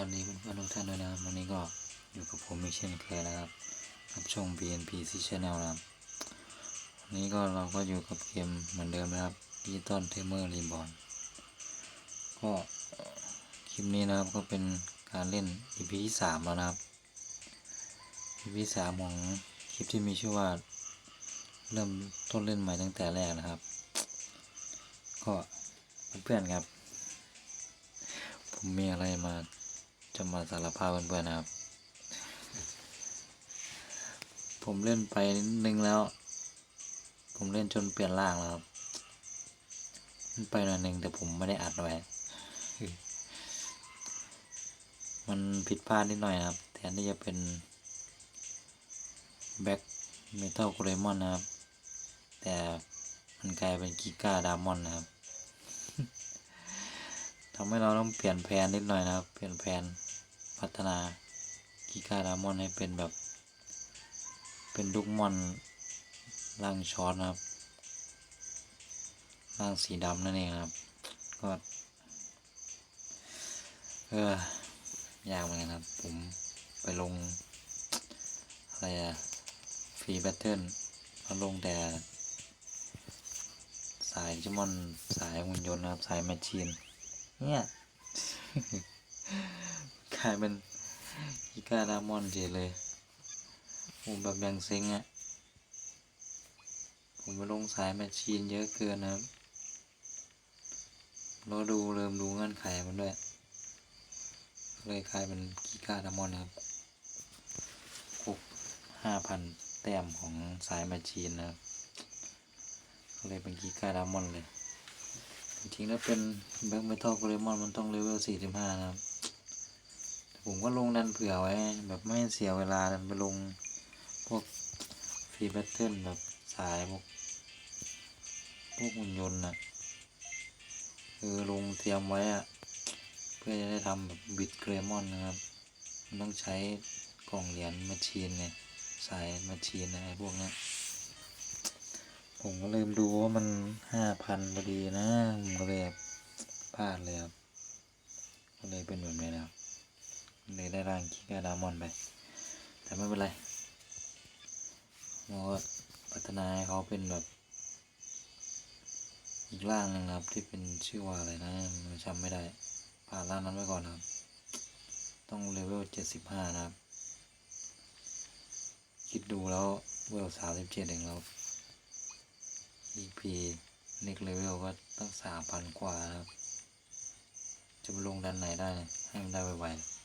วัสดีเพื่อนๆทุกท่านด้วยนะครับวันนี้ก็อยู่กับผมอีกเช่นเคยนะครับกับช่อง BNP C Channel นะครับวันนี้ก็เราก็อยู่กับเกมเหมือนเดิมนะครับ Digital Tamer Reborn ก็คลิปนี้นะครับก็เป็นการเล่น EP ที่สามแล้วนะครับ EP ที่สามของคลิปที่มีชื่อว่า เริ่มต้นเล่นใหม่ตั้งแต่แรกนะครับ ก็เพื่อนๆครับ ผมมีอะไรมา จะมาสารภาพเพื่อนๆนะครับ ผมเล่นไปนิดนึงแล้ว ผมเล่นจนเปลี่ยนร่างแล้วครับเล่นไปหน่อยหนึ่งแต่ผมไม่ได้อัดไว้ มันผิดพลาดนิดหน่อยนะครับแทนที่จะเป็นแบ็กเมทัลโกเรมอนนะครับ แต่มันกลายเป็นกิก้าดามอนนะครับทำให้เราต้องเปลี่ยนแผนนิดหน่อยนะครับ เปลี่ยนแผน พัฒนากิกาดามอนให้เป็นแบบ เป็นลูกมอนร่างช็อตนะครับร่างสีดำนั่นเองครับ ก็เออยากเหมือนกันครับ ผมไปลง อะไรอะฟรีแบตเทิลมาลงแต่สายจิมอน สายหุ่นยนต์นะครับ สายแมชชีนเนี่ยายเป็นอีกาดามอนเฉยเลยผมแบบยังเซ็งอะ่ะ ผมไปลงสายแมชชีนเยอะเกินนะครับเราดูเริ่มดูเงื่อนไขมันด้วย เลยกลายเป็นกีกาดามอนครับครบห้าพันแต้มของสายแมชชีนนะครับก็เลยเป็นกีกาดามอนเลยจริงๆแล้วเป็นแบ็คเมทัลโกเลมอนมันต้องเลเวลสี่สิบห้านะครับ ผมก็ลงดันเผื่อไว้ แบบไม่เสียเวลาดันไปลง พวกฟรีแบตเทิลแบบสายพวกพวกหุ่นยนต์นะคือลงเตรียมไว้อะเพื่อจะได้ทำแบบบิดเกรมอนนะครับ มันต้องใช้กล่องเหรียญมชชีนไงสายมชชีนนะไอ้พวกนี้ผมก็ลืมดูว่ามันห้าพันพอดีนะผมก็เลยแบพลาดเลยครับก็เลยเป็นแบบนี้นะครับ เลยได้ร่างคิกาดามอนไป แต่ไม่เป็นไรเราก็พัฒนาให้เขาเป็นแบบ อีกร่างนึงนะครับ ที่เป็นชื่อว่าอะไรนะมันจำไม่ได้ ผ่านร่างนั้นไว้ก่อนครับ ต้องเลเวลเจ็ดสิบห้านะครับ คิดดูแล้วเวลสามสิบเจ็ดเองแล้ว EP next level ก็ตั้งสามพันกว่านะครับ จะไปลงด้านไหนได้ ให้มันได้ไวๆ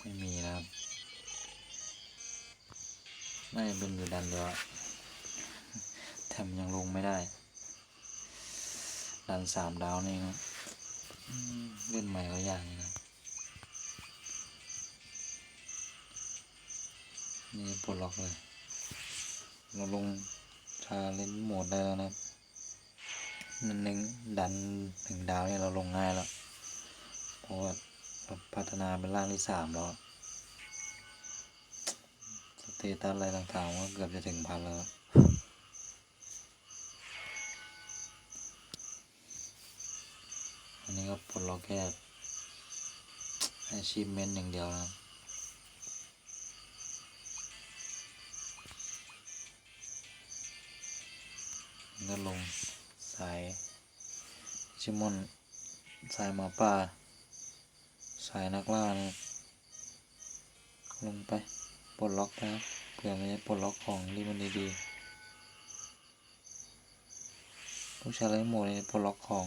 ไม่มีนะครับ น่เป็นอยู่ดันเดียวอะแถมยังลงไม่ได้ ดันสามดาวนี่ครับอืมเล่นใหม่ก็ยากอยู่นะนี่ปลดล็อกเลย เราลงชาเล่นโหมดได้แล้วนะนั่นหนึ่งดันหนึ่งดาวนี่เราลงง่ายแล้ว เพราะว่าเราพัฒนาเป็นร่างที่สามแล้ว เตตัสอะไรต่างๆว่าเกือบจะถึงพันแล้วอันนี้ก็ปลดล็อกแค่ achievement อย่างเดียวนะก็ลงสายชิมอนสายหมาป่า สายนักล่านะลงไป ปลดล็อกนะครับเผื่อมันจะปลดล็อกของที่มันดีๆผู้ชายไรโหมดเนี่ยปลดล็อกของ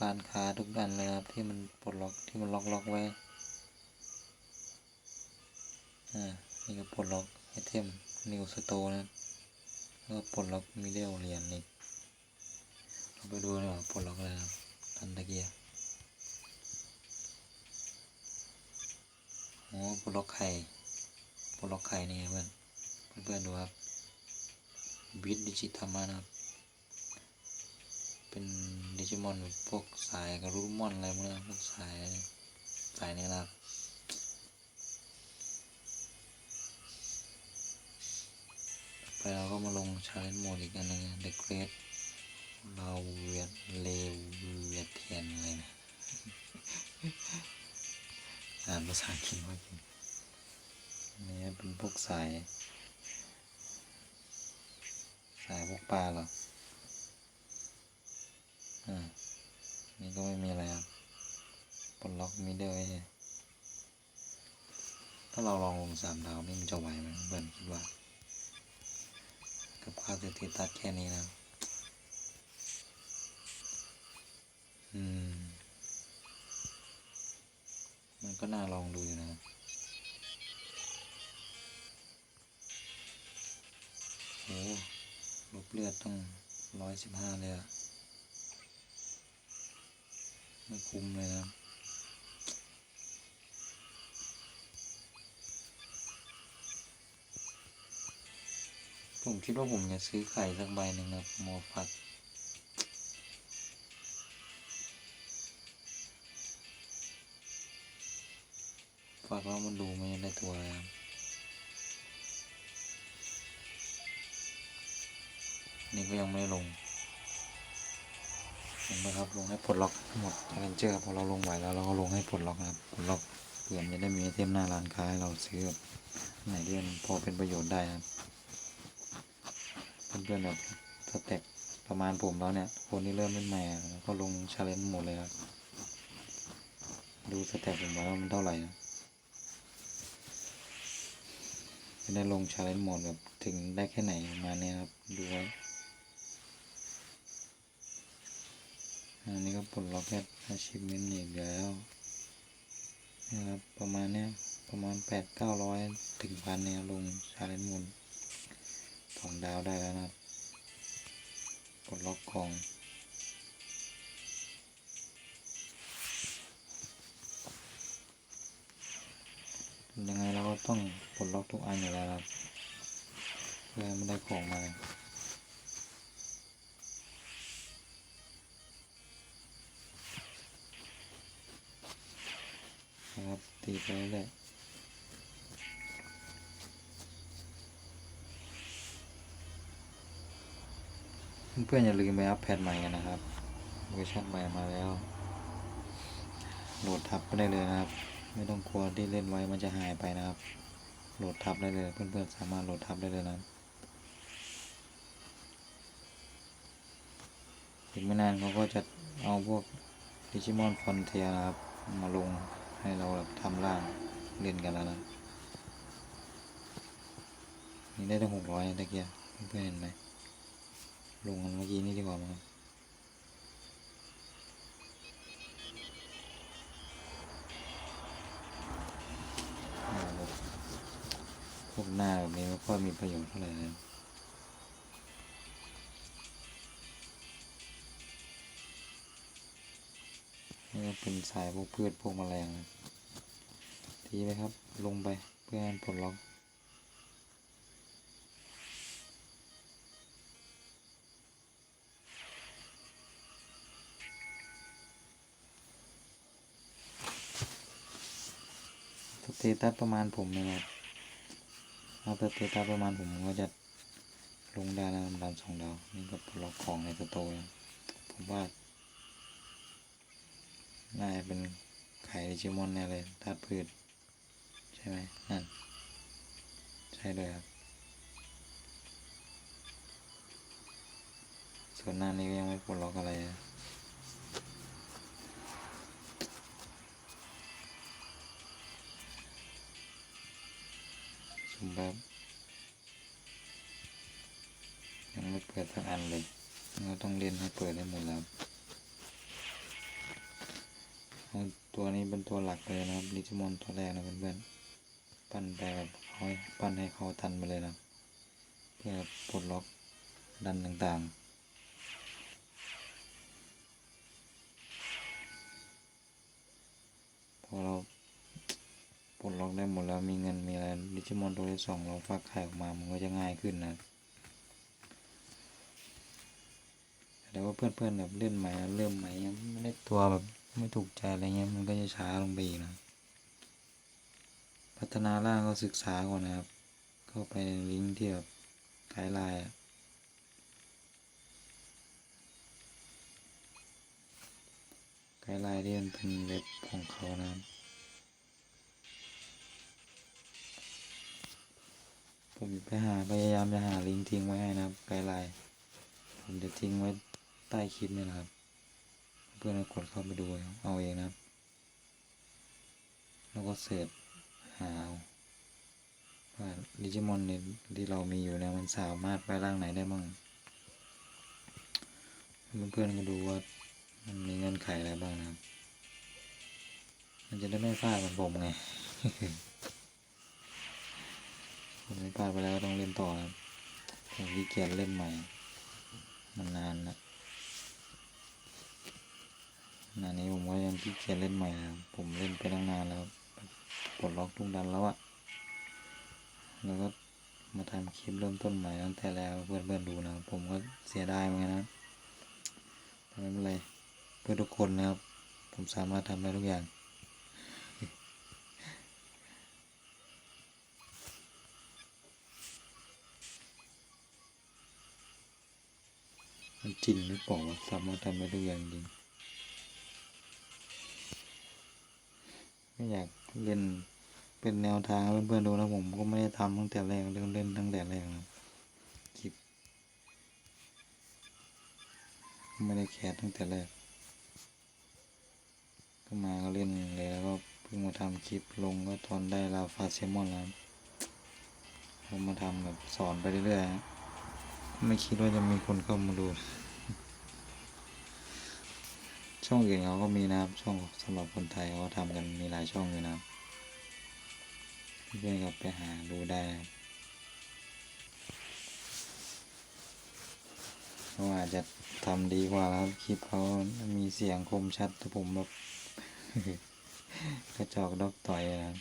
ร้านค้าทุกอันเลยครับที่มันปลดล็อกที่มันล็อกล็อกไว้อ่านี่ก็ปลดล็อกไอเทมนิวสโตนะแล้วก็ปลดล็อกมิเดลเหรียญอีกเราไปดูน่อยว่าปลดล็อกอะไรครับทันตะเกียบโอ้ปลดล็อกไข่ ลดล็อกไข่นี่เพื่อนเพื่อนดูครับบิดดิจิตามานะครับ เป็นดิจิมอนพวกสายกับรูมอนอะไรพวกนี้พวกสายสายนี้นะครับไปเราก็มาลงชาเลนจ์โหมดอีกอันนึง The Great เราเวียดเลวเวียดเทียนอะไรนะภาษาอังกฤษว่ากิน นี่เป็นพวกสาย สายพวกปลาเหรอ อ่า นี่ก็ไม่มีอะไรครับปลดล็อกมิเดอร์ไว้ถ้าเราลองลงสามดาวนี่มันจะไหวไหมเพื่อนคิดว่า กับค่าสถิตัดแค่นี้นะอืม มันก็น่าลองดูอยู่นะ ลบเลือดต้องร้อยสิบห้าเลยอะไม่คุ้มเลยนะผมคิดว่าผมจะซื้อไข่สักใบหนึ่งนะโมฟัดฝากว่ามันดูไม่ได้ตัวอะไรครับ นี่ก็ยังไม่ได้ลงเห็นไหมครับลงให้ปลดล็อกหมดอเวนเจอร์พอเราลงไหวแล้วเราก็ลงให้ปลดล็อกนะครับปลดล็อกเผื่อจะได้มีไอเทมหน้าร้านค้าให้เราซื้อแบบไหนที่มันพอเป็นประโยชน์ได้นะครับเพื่อนๆแบบสเต็ปประมาณผมแล้วเนี่ย คนที่เริ่มเล่นใหม่ก็ลงชาเลนจ์หมดเลยครับดูสเต็ปผมไว้ว่ามันเท่าไหร่นะไม่ได้ลงชาเลนจ์หมดแบบถึงได้แค่ไหนมาเนี้ยครับดูไว้ อันนี้ก็ปลดล็อกแค่อาชีพเมนอีกแล้วนะครับประมาณเนี้ยประมาณแปดเก้าร้อยถึงพันเนี่ยลงชาเลนจ์โหมดสองดาวได้แล้วนะครับปลดล็อกของยังไงเราก็ต้องปลดล็อกทุกอันอยู่แล้วครับเพื่อไม่ได้ของมา นะครับ ตีไปเรื่อยเพื่อนอย่าลืมไปอัพแพทใหม่กันนะครับเวอร์ชันใหม่มาแล้ว โหลดทับก็ได้เลยนะครับ ไม่ต้องกลัวที่เล่นไว้มันจะหายไปนะครับ โหลดทับได้เลยเพื่อนๆสามารถโหลดทับได้เลยนะอีกไม่นานเขาก็จะเอาพวกดิจิมอนฟอนเทียครับ มาลง ให้เราแบบทำร่างเล่นกันแล้วนะนี่ได้ตั้งหกร้อยตะเกียบเพื่อนเห็นไหมลงกันเมื่อกี้นี่ดีกว่ามั้งอ่าพวกหน้าแบบนี้ไม่ค่อยมีประโยชน์เท่าไหร่ นี่ก็เป็นสายพวกพืชพวกแมลงทีไหมครับ ลงไปเพื่อให้ปลดล็อกสเตตัสประมาณผมเนี่ยนะครับเอาสเตตัสประมาณผมก็จะลงได้แล้วดาวสองดาว นี่ก็ปลดล็อกของในสโตร์ผมว่า น่าจะเป็นไข่ดิจิมอนแน่เลยธาตุพืช ใช่ไหมนั่น ใช่เลยครับ ส่วนหน้านี้ก็ยังไม่ปลดล็อกอะไรนะสมแบบยังไม่เปิดสักอันเลยเราต้องเล่นให้เปิดให้หมดแล้ว ตัวนี้เป็นตัวหลักเลยนะครับดิจิมอนตัวแรกนะเพื่อนๆปั้นไปแบบเขาปั้นให้เขาทันไปเลยนะเพื่อปลดล็อกดันต่างๆพอเราปลดล็อกได้หมดแล้วมีเงินมีอะไรดิจิมอนตัวที่สองเราฟักไข่ออกมามันก็จะง่ายขึ้นนะแต่ว่าเพื่อนๆแบบเล่นใหม่เริ่มใหม่ยังไม่ได้ตัวแบบ ไม่ถูกใจอะไรเงี้ยมันก็จะช้าลงไปอีกนะพัฒนาล่างก็ศึกษาก่อนนะครับ เข้าไปลิงก์ที่แบบไกด์ไลน์ไกด์ไลน์ที่มันเป็นเว็บของเขานะครับผมไปหาพยายามจะหาลิงก์ทิ้งไว้ให้นะครับไกด์ไลน์ผมจะทิ้งไว้ใต้คลิปนี่นะครับ พื่อนกดเข้าไปดูเอาเองนะครับ แล้วก็เสิร์ชหาเอาว่าดิจิมอนเนี่ยที่เรามีอยู่เนี่ยมันสามารถไปร่างไหนได้บ้างเพื่อนๆก็ดูว่ามันมีเงื่อนไขอะไรบ้างนะครับ มันจะได้ไม่พลาดเหมือนผมไงผมไม่พลาดไปแล้วต้องเล่นต่อครับผมขี้เกียจเล่นใหม่ มันนานแล้ วนานนี้ผมก็ยังขี้เกียจเล่นใหม่นะผมเล่นไปตั้งนานแล้วปลดล็อกทุกดันแล้วอะแล้วก็มาทำคลิปเริ่มต้นใหม่ตั้งแต่แล้วเพื่อนๆดูนะผมก็เสียดายเหมือนกันนะแต่ไม่เป็นไรเพื่อทุกคนนะครับ ผมสามารถทำได้ทุกอย่างมันจริงหรือเปล่าสามารถทำได้ทุกอย่างจริง ไม่อยากเล่นเป็นแนวทางเพื่อนๆดูนะผมก็ไม่ได้ทำตั้งแต่แรกเรื่องเล่นตั้งแต่แรกนะคลิปไม่ได้แคสตั้งแต่แรกก็มาก็เล่นเลยแล้วก็เพิ่งมาทำคลิปลงก็ตอนได้ลาฟาเซมอนแล้วผมมาทำแบบสอนไปเรื่อยๆไม่คิดว่าจะมีคนเข้ามาดู ช่องอื่นเขาก็มีนะครับ ช่องสำหรับคนไทยเขาทำกันมีหลายช่องอยู่นะครับเพื่อนๆก็ไปหาดูได้เขาอาจจะทำดีกว่าครับคลิปเขามีเสียงคมชัดแต่ผมแบบกระจอกดอกต่อยนะครับ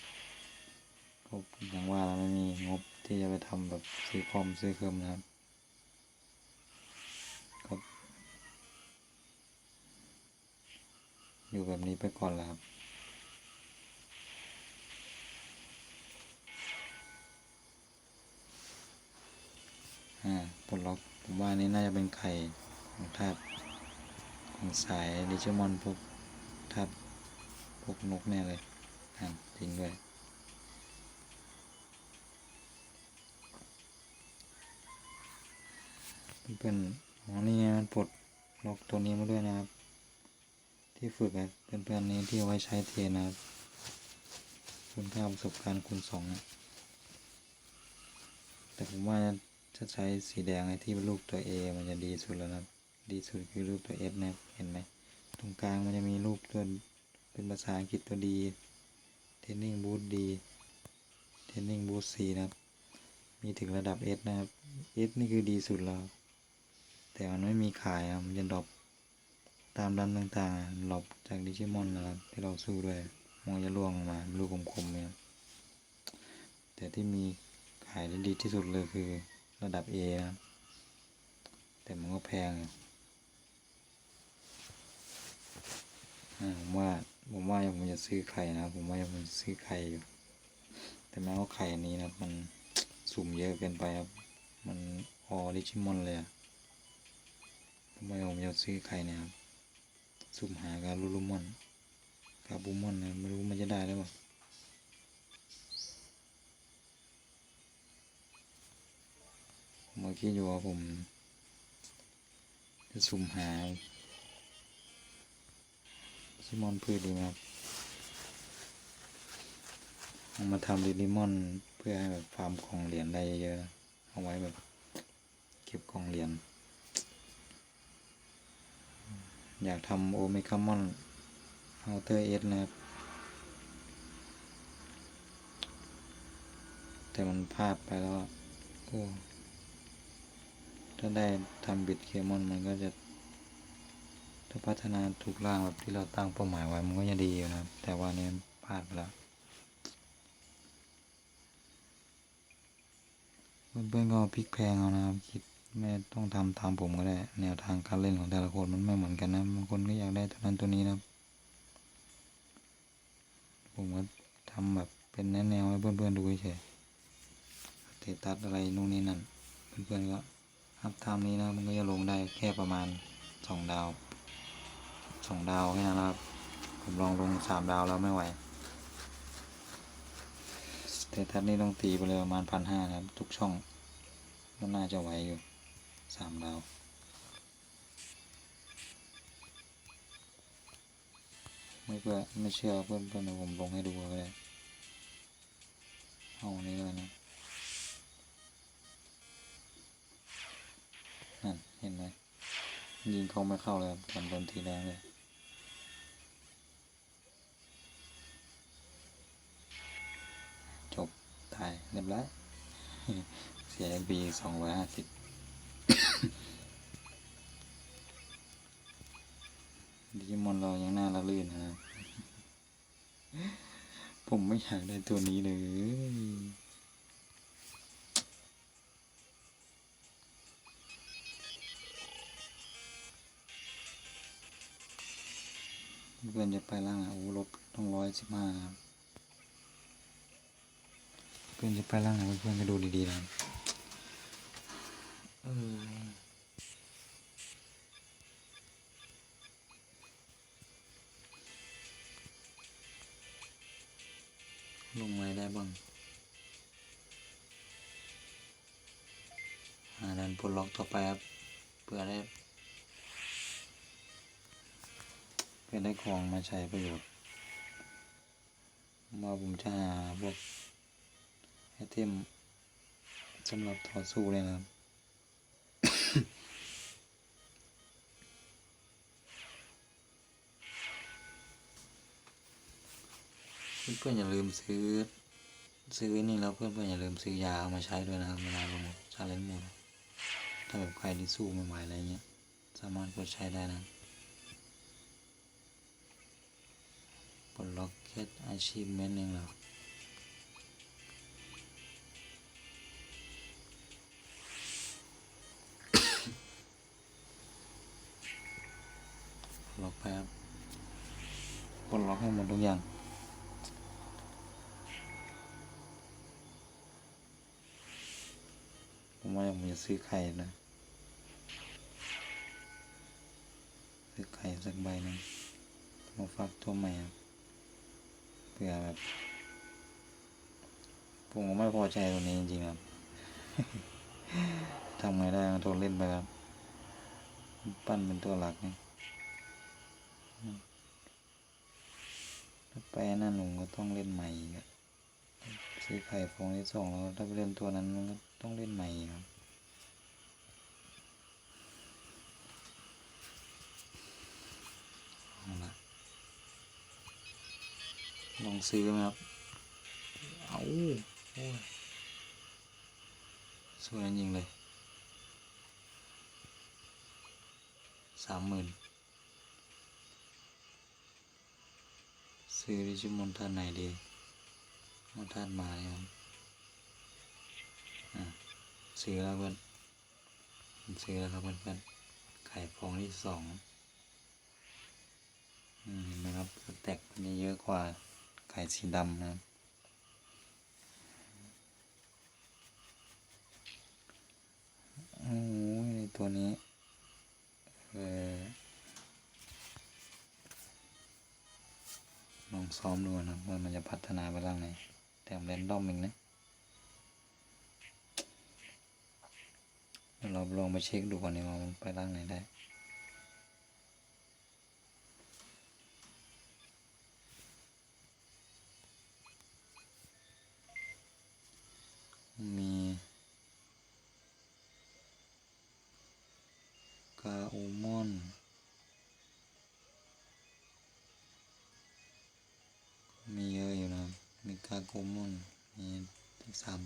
ก็อย่างว่าเราไม่มีงบที่จะไปทำแบบซื้อคอมซื้อเครื่องนะครับก็ อยู่แบบนี้ไปก่อนแล้วครับอ่าปลดล็อกผมว่านนี้น่าจะเป็นไข่ของธาตุของสายดิจิมอนพวกธาตุพวกนกแน่เลยอ่าจริงด้วยเพื่อนอ๋อนี่ไงมันปลดล็อกตัวนี้มาด้วยนะครับ ที่ฝึกอะเพื่อนๆนี้ที่เอาไว้ใช้เทนะคุณค่าประสบการณ์คูณสองนะแต่ผมว่าจะใช้สีแดงไอ้ที่เป็นรูปตัว A มันจะดีสุดแล้วนะดีสุดคือรูปตัว F นะเห็นไหมตรงกลางมันจะมีรูปตัวเป็นภาษาอังกฤษตัวดี Training Boost ดี Training Boot C นะครับมีถึงระดับ S นะครับ S นี่คือดีสุดแล้ว แต่มันไม่มีขายครับมันจะดรอป ตามดันต่างๆดรอปจากดิจิมอนนะครับ ที่เราสู้ด้วยมันจะล่วงมาลูกคมๆเนี่ยแต่ที่มีขายได้ดีที่สุดเลยคือระดับ A นะแต่มันก็แพงอยู่าผมว่าผมว่าผมจะซื้อไข่นะ ผมว่าผมจะซื้อไข่อยู่ แต่แม้ว่าไข่อันนี้นะมันสุ่มเยอะเกินไปครับ มันออริจิมอนเลยอะทำไมผมจะซื้อไข่เนี่ยครับ สุ่มหาการลูลูมอนกาบูมอนนะไม่รู้มันจะได้หรือเปล่าผมก็คิดอยู่ว่าผมจะสุ่มหาซิมอนพืชดีครับเอามาทำดิลิมอนเพื่อให้แบบฟาร์มของเหรียญได้เยอะๆเอาไว้แบบเก็บของเหรียญ อยากทำโอเมก้ามอนเอาเตอร์เอสนะครับ แต่มันพลาดไปแล้วโอ้ถ้าได้ทำบิดเคมอนมันก็จะ ถ้าพัฒนาถูกล่างแบบที่เราตั้งเป้าหมายไว้ มันก็จะดีอยู่นะครับ แต่ว่านี้พลาดไปแล้วเพื่อนๆก็พลิกแพงเอานะครับคิด ไม่ต้องทำตามผมก็ได้ แนวทางการเล่นของแต่ละคนมันไม่เหมือนกันนะบางคนก็อยากได้ตัวนั้นตัวนี้นะครับผมก็ทำแบบเป็นแนวแนวให้เพื่อนๆดูเฉยเตตัสอะไรนู่นนี่นั่น เพื่อนๆก็อัพไทม์นี้นะมันก็จะลงได้แค่ประมาณสองดาวสองดาวแค่นั้นครับ ผมลองลงสามดาวแล้วไม่ไหวแต่ทัดนี้ต้องตีไปเลยประมาณพันห้าครับ ทุกช่องก็น่าจะไหวอยู่ สามดาวไม่เพื่อไม่เชื่อเพื่อนเพื่อนผมลงให้ดูก็ได้เอาอันนี้เลยนะนั่นเห็นไหมยิงเขาไม่เข้าเลยครันโดนทีแรงเลยจบตายเรียบร้อยเสียบีสองร้อยห้าสิบ ดิจิมอนเรายังน่าละลื่นนะผมไม่อยากได้ตัวนี้เลยเพื่อนจะไปล่างอะโอ้ลบต้องร้อยสิบห้าครับ เพื่อนจะไปล่างไหนเพื่อนก็ดูดีๆนะ ใช้ประโยชน์ว่าผมจะหาพวกไอเทมสำหรับต่อสู้เลยนะครับเพื่อนๆอย่าลืมซื้อ ซื้อนี่แล้วเพื่อนๆอย่าลืมซื้อยาเอามาใช้ด้วยนะครับเวลาลงชาเลนจ์หมดถ้าแบบใครที่สู้ไม่ไหวอะไรเงี้ย สามารถกดใช้ได้นะปล ดล็อกแค่อาชีพเม็ดนึงแล้วล็อกไปครับปลดล็อกให้หมดทุกอย่างผมว่าผมจะซื้อไข่นะ ซื้อไข่สักใบหนึงมาฟักตัวใหม่ครับ เพื่อแบบผมก็ไม่พอใจตรงนี้จริงๆครับทำไงได้มันทนเล่นไปครับ ปั้นเป็นตัวหลักนี่ถ้าไปนั่นหนูก็ต้องเล่นใหม่อีกซื้อไข่ฟองที่สองแล้วถ้าไปเล่นตัวนั้นมันก็ต้องเล่นใหม่ครับเอาละ ลองซื้อไหมครับ เอาโอ้ยสวยจริงเลยสามหมื่นซื้อดิจิมอนท่านไหนดีมอนท่านมาเลยครับอะซื้อแล้วเพื่อนซื้อแล้วครับเพื่อนๆไข่ฟองที่สองอืมเห็นไหมครับ สแต็กมันจะเยอะกว่า ไข่สีดำนะครับโอ้ยตัวนี้ เออลองซ้อมดูนะว่ามันจะพัฒนาไปร่างไหนแต่ผมเล่นดอมเองนะเดี๋ยวเราลองไปเช็คดูก่อนดีกว่ามันไปร่างไหนได้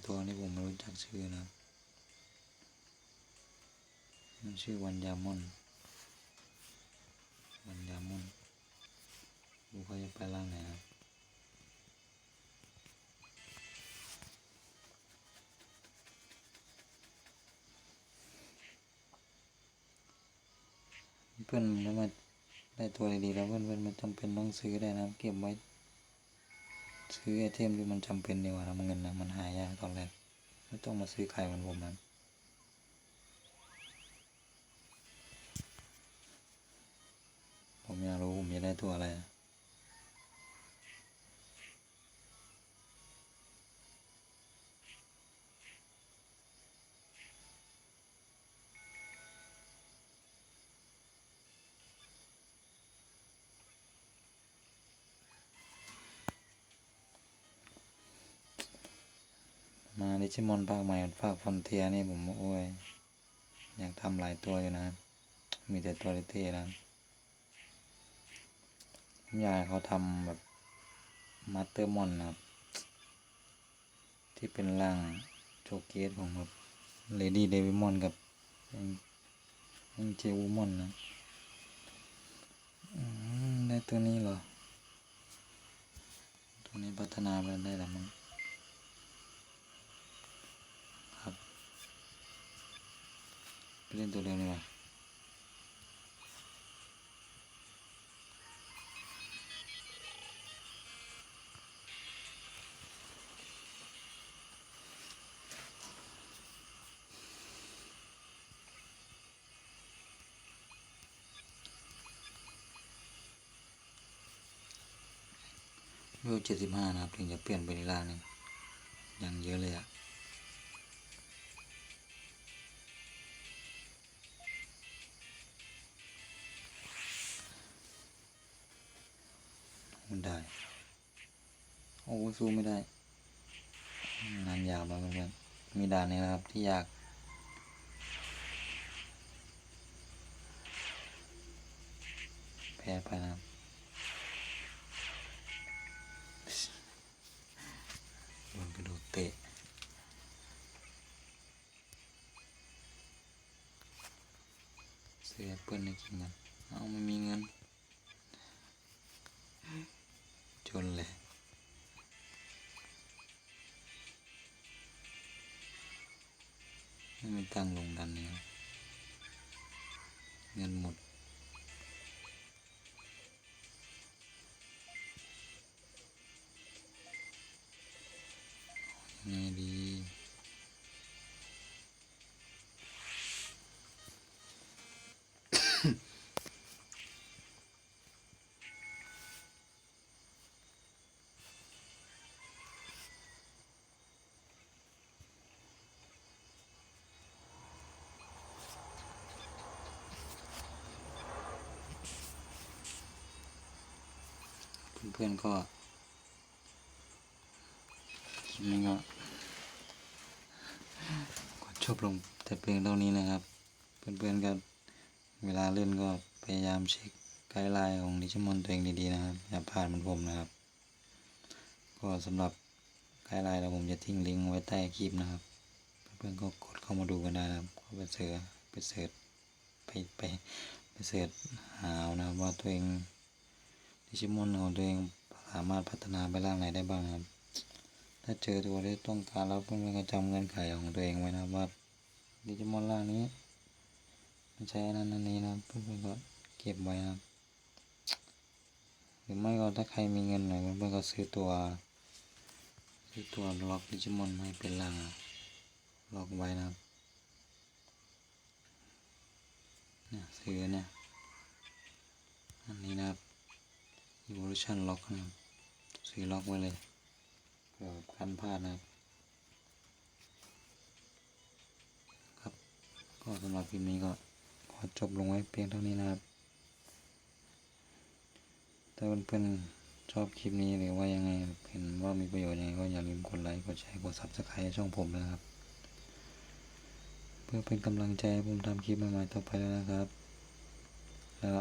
ตัวที่ผมไม่รู้จักชื่อนะมันชื่อวันยามอน วันยามอนดูเขาจะไปล่างไหนครับเพื่อนแล้วมาได้ตัวดีๆแล้วเพื่อนเพื่อนไม่จำเป็นต้องซื้อได้นะเก็บไว้ ซื้อไอเทมที่มันจำเป็นดีกว่านะเงินนะมันหายากตอนแรกไม่ต้องมาซื้อไข่เหมือนผมนะผมอยากรู้ผมจะได้ตัวอะไร ดิจิมอนภาคใหม่ภาคฟอนเทียนี่ผมโอ้ยอยากทำหลายตัวอยู่นะ มีแต่ตัวเท่ๆนะผมอยากเขาทำแบบมาสเตอร์มอนนะครับ ที่เป็นร่างโชเกสของแบบเลดี้เดวิมอนกับยังเจวูมอนนะได้ตัวนี้เหรอ ตัวนี้พัฒนาไปได้แล้วมั้งครับ ไป เล่นตัวเร็วดีกว่าเวลเจ็ดสิบห้านะครับ ถึงจะเปลี่ยนเป็นอีกร่าหนึ่งยังเยอะเลยอะ ได้ โอ้สู้ไม่ได้ งานยาวมาเพื่อนๆมีด่านนี้นะครับที่ยากแพ้ไปนะครับโดนกระโดดเตะซื้อแอปเปิลให้กินกันเอาไม่มีเงิน จ นเลยไม่มีตังลงดันเนี่ยเงินหมด เพื่อนก็คลิปนี้ก็กดจบลงแต่เพียงเท่านี้นะครับ เพื่อนๆก็เวลาเล่นก็พยายามเช็คไกด์ไลน์ของดิจิมอนตัวเองดีๆนะครับ อย่าพลาดเหมือนผมนะครับ ก็สำหรับไกด์ไลน์เราผมจะทิ้งลิงก์ไว้ใต้คลิปนะครับ เพื่อนๆก็กดเข้ามาดูกันได้นะครับก็ไปเสิร์ชไปเสิร์ชไปไปไปเสิร์ชหาเอานะครับว่าตัวเอง ดิจิมอนของตัวเองสามารถพัฒนาไปร่างไหนได้บ้างครับ ถ้าเจอตัวที่ต้องการแล้วเพื่อนๆก็จำเงื่อนไขของตัวเองไว้นะว่าดิจิมอนร่างนี้ไม่ใช่อันนั้นอันนี้นะเพื่อนๆก็เก็บไว้นะครับหรือไม่ก็ถ้าใครมีเงินหน่อยเพื่อนๆก็ซื้อตัวซื้อตัวล็อกดิจิมอนให้เป็นร่างล็อกไว้นะเนี่ยซื้อเนี่ยอันนี้นะครับ evolution lock นะครับซื้อล็อกไว้เลยเผื่อกันพลาดนะครับ ครับ ก็สำหรับคลิปนี้ก็ขอจบลงไว้เพียงเท่านี้นะครับ ถ้าเพื่อนๆชอบคลิปนี้หรือว่ายังไงเห็นว่ามีประโยชน์ยังไงก็อย่าลืมกดไลค์ กดแชร์ กด subscribe ช่องผมนะครับ เพื่อเป็นกำลังใจให้ผมทำคลิปใหม่ๆต่อไปแล้วนะครับ แล้ว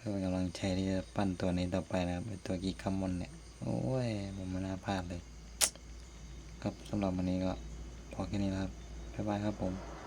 เพื่อเป็นกำลังใจที่จะปั้นตัวนี้ต่อไปนะครับตัวกีคัมมอนเนี่ย โอ้ย ผมไม่น่าพลาดเลย ครับสำหรับวันนี้ก็พอแค่นี้นะครับบ๊ายบายครับผม